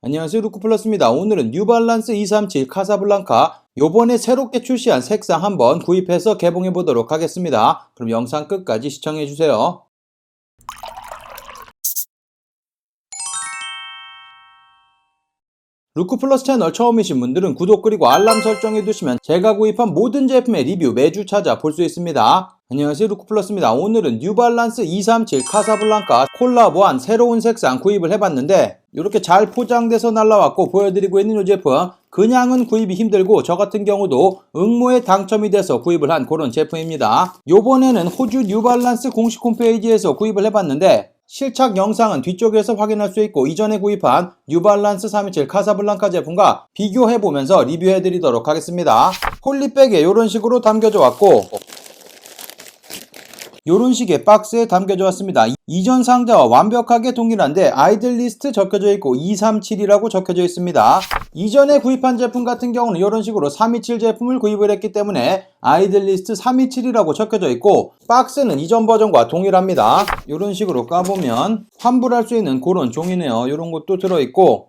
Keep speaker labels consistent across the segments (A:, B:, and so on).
A: 안녕하세요 루크플러스입니다. 오늘은 뉴발란스 237 카사블랑카 요번에 새롭게 출시한 색상 한번 구입해서 개봉해 보도록 하겠습니다. 그럼 영상 끝까지 시청해 주세요. 루크플러스 채널 처음이신 분들은 구독 그리고 알람 설정해 두시면 제가 구입한 모든 제품의 리뷰 매주 찾아 볼 수 있습니다. 안녕하세요 루크플러스입니다. 오늘은 뉴발란스 237 카사블랑카 콜라보한 새로운 색상 구입을 해봤는데 이렇게 잘 포장돼서 날라왔고 보여드리고 있는 이 제품 그냥은 구입이 힘들고 저 같은 경우도 응모에 당첨이 돼서 구입을 한 그런 제품입니다. 요번에는 호주 뉴발란스 공식 홈페이지에서 구입을 해봤는데 실착 영상은 뒤쪽에서 확인할 수 있고 이전에 구입한 뉴발란스 327 카사블랑카 제품과 비교해보면서 리뷰해드리도록 하겠습니다. 폴리백에 이런 식으로 담겨져 왔고 이런 식의 박스에 담겨져 왔습니다. 이전 상자와 완벽하게 동일한데 아이들 리스트 적혀져 있고 237이라고 적혀져 있습니다. 이전에 구입한 제품 같은 경우는 이런 식으로 327 제품을 구입을 했기 때문에 아이들 리스트 327이라고 적혀져 있고 박스는 이전 버전과 동일합니다. 이런 식으로 까보면 환불할 수 있는 그런 종이네요. 이런 것도 들어있고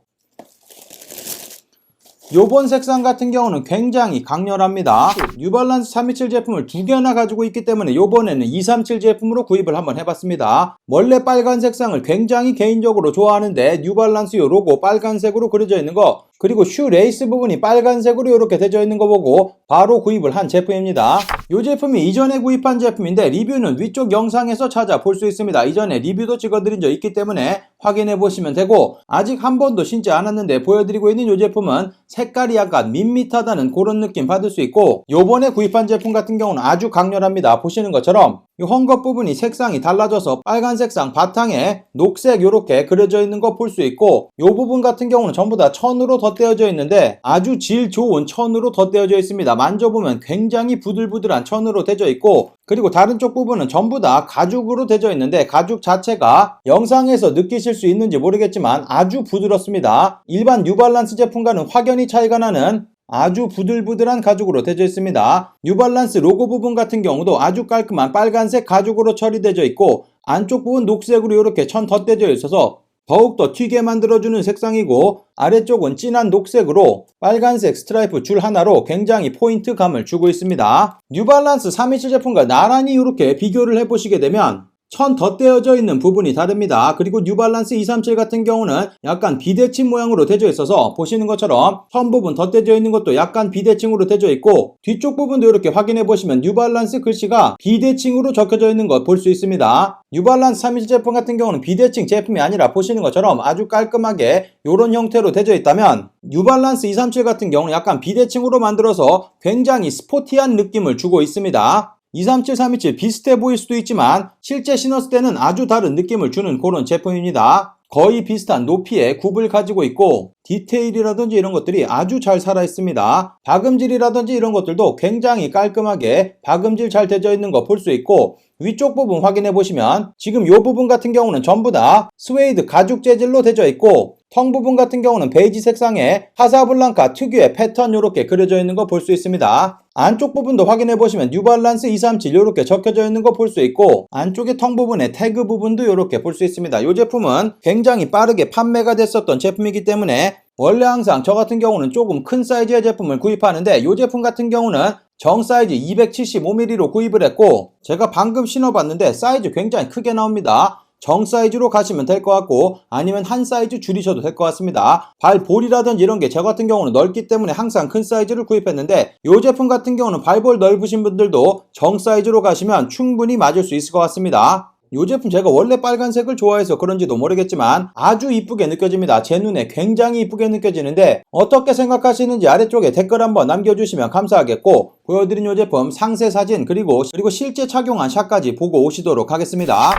A: 요번 색상 같은 경우는 굉장히 강렬합니다. 뉴발란스 327 제품을 두 개나 가지고 있기 때문에 요번에는 237 제품으로 구입을 한번 해봤습니다. 원래 빨간 색상을 굉장히 개인적으로 좋아하는데 뉴발란스 요 로고 빨간색으로 그려져 있는 거 그리고 슈 레이스 부분이 빨간색으로 이렇게 되어 있는 거 보고 바로 구입을 한 제품입니다. 이 제품이 이전에 구입한 제품인데 리뷰는 위쪽 영상에서 찾아볼 수 있습니다. 이전에 리뷰도 찍어드린 적 있기 때문에 확인해 보시면 되고 아직 한 번도 신지 않았는데 보여드리고 있는 이 제품은 색깔이 약간 밋밋하다는 그런 느낌 받을 수 있고 요번에 구입한 제품 같은 경우는 아주 강렬합니다. 보시는 것처럼 이 헝겊 부분이 색상이 달라져서 빨간 색상 바탕에 녹색 이렇게 그려져 있는 거 볼 수 있고 이 부분 같은 경우는 전부 다 천으로 덧대어져 있는데 아주 질 좋은 천으로 덧대어져 있습니다. 만져보면 굉장히 부들부들한 천으로 되어 있고 그리고 다른 쪽 부분은 전부 다 가죽으로 되어 있는데 가죽 자체가 영상에서 느끼실 수 있는지 모르겠지만 아주 부드럽습니다. 일반 뉴발란스 제품과는 확연히 차이가 나는 아주 부들부들한 가죽으로 되어 있습니다. 뉴발란스 로고 부분 같은 경우도 아주 깔끔한 빨간색 가죽으로 처리되어 있고 안쪽 부분 녹색으로 이렇게 천 덧대져 있어서 더욱더 튀게 만들어주는 색상이고 아래쪽은 진한 녹색으로 빨간색 스트라이프 줄 하나로 굉장히 포인트감을 주고 있습니다. 뉴발란스 327 제품과 나란히 이렇게 비교를 해보시게 되면 천 덧대어져 있는 부분이 다릅니다. 그리고 뉴발란스 237 같은 경우는 약간 비대칭 모양으로 되어 있어서 보시는 것처럼 천 부분 덧대져 있는 것도 약간 비대칭으로 되어 있고 뒤쪽 부분도 이렇게 확인해 보시면 뉴발란스 글씨가 비대칭으로 적혀져 있는 것 볼 수 있습니다. 뉴발란스 327 제품 같은 경우는 비대칭 제품이 아니라 보시는 것처럼 아주 깔끔하게 이런 형태로 되어 있다면 뉴발란스 237 같은 경우는 약간 비대칭으로 만들어서 굉장히 스포티한 느낌을 주고 있습니다. 237, 327 비슷해 보일 수도 있지만 실제 신었을 때는 아주 다른 느낌을 주는 그런 제품입니다. 거의 비슷한 높이의 굽을 가지고 있고 디테일이라든지 이런 것들이 아주 잘 살아 있습니다. 박음질이라든지 이런 것들도 굉장히 깔끔하게 박음질 잘 되어 있는 거 볼 수 있고 위쪽 부분 확인해 보시면 지금 이 부분 같은 경우는 전부 다 스웨이드 가죽 재질로 되어 있고 텅 부분 같은 경우는 베이지 색상에 하사블랑카 특유의 패턴 이렇게 그려져 있는 거 볼 수 있습니다. 안쪽 부분도 확인해 보시면 뉴발란스 237 이렇게 적혀져 있는 거 볼 수 있고 안쪽에 텅 부분에 태그 부분도 이렇게 볼 수 있습니다. 이 제품은 굉장히 빠르게 판매가 됐었던 제품이기 때문에 원래 항상 저 같은 경우는 조금 큰 사이즈의 제품을 구입하는데 이 제품 같은 경우는 정 사이즈 275mm로 구입을 했고 제가 방금 신어봤는데 사이즈 굉장히 크게 나옵니다. 정 사이즈로 가시면 될 것 같고 아니면 한 사이즈 줄이셔도 될 것 같습니다. 발볼이라든지 이런 게 저 같은 경우는 넓기 때문에 항상 큰 사이즈를 구입했는데 이 제품 같은 경우는 발볼 넓으신 분들도 정 사이즈로 가시면 충분히 맞을 수 있을 것 같습니다. 이 제품 제가 원래 빨간색을 좋아해서 그런지도 모르겠지만 아주 이쁘게 느껴집니다. 제 눈에 굉장히 이쁘게 느껴지는데 어떻게 생각하시는지 아래쪽에 댓글 한번 남겨주시면 감사하겠고 보여드린 이 제품 상세 사진 그리고 그리고 실제 착용한 샷까지 보고 오시도록 하겠습니다.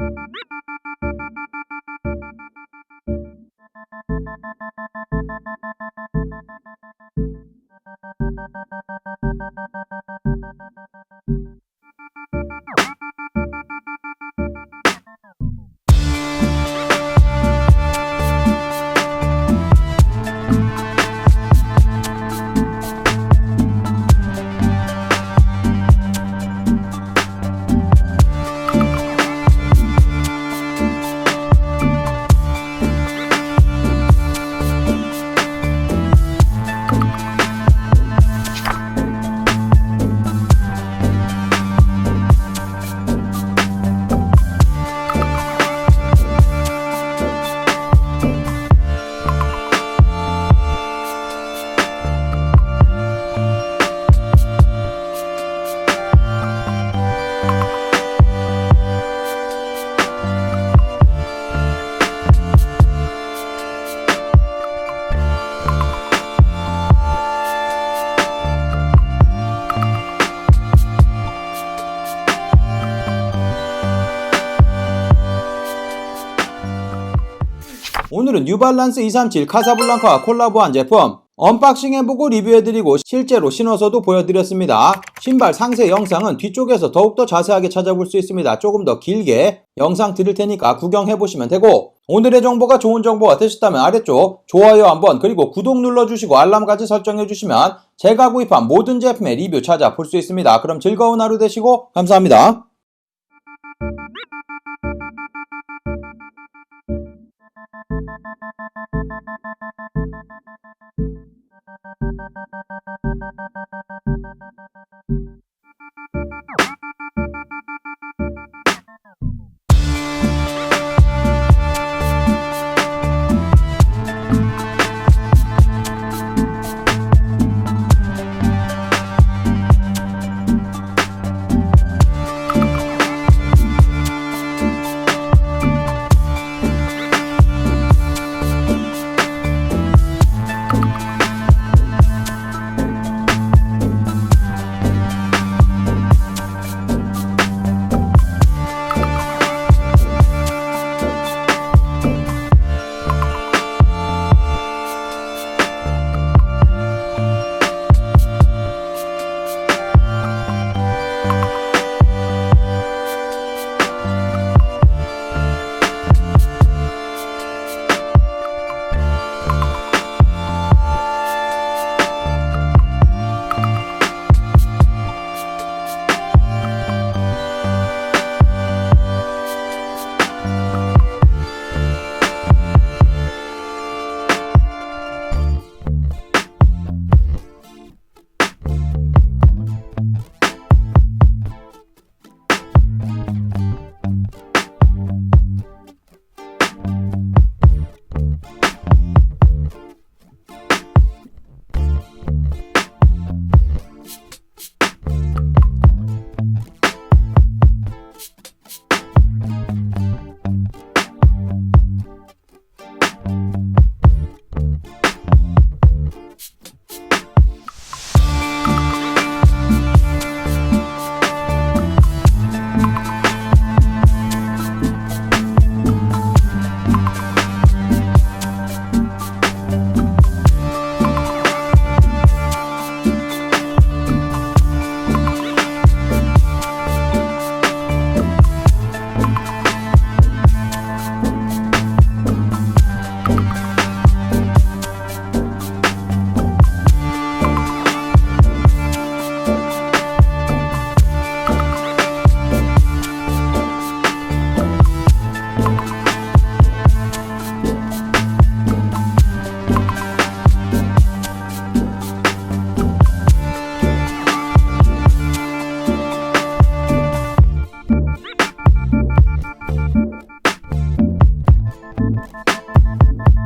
A: you 뉴발란스 237 카사블랑카와 콜라보한 제품 언박싱 해보고 리뷰해드리고 실제로 신어서도 보여드렸습니다. 신발 상세 영상은 뒤쪽에서 더욱더 자세하게 찾아볼 수 있습니다. 조금 더 길게 영상 드릴 테니까 구경해보시면 되고 오늘의 정보가 좋은 정보가 되셨다면 아래쪽 좋아요 한번 그리고 구독 눌러주시고 알람까지 설정해주시면 제가 구입한 모든 제품의 리뷰 찾아볼 수 있습니다. 그럼 즐거운 하루 되시고 감사합니다.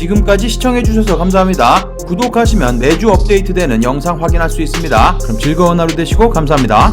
A: 지금까지 시청해주셔서 감사합니다. 구독하시면 매주 업데이트되는 영상 확인할 수 있습니다. 그럼 즐거운 하루 되시고 감사합니다.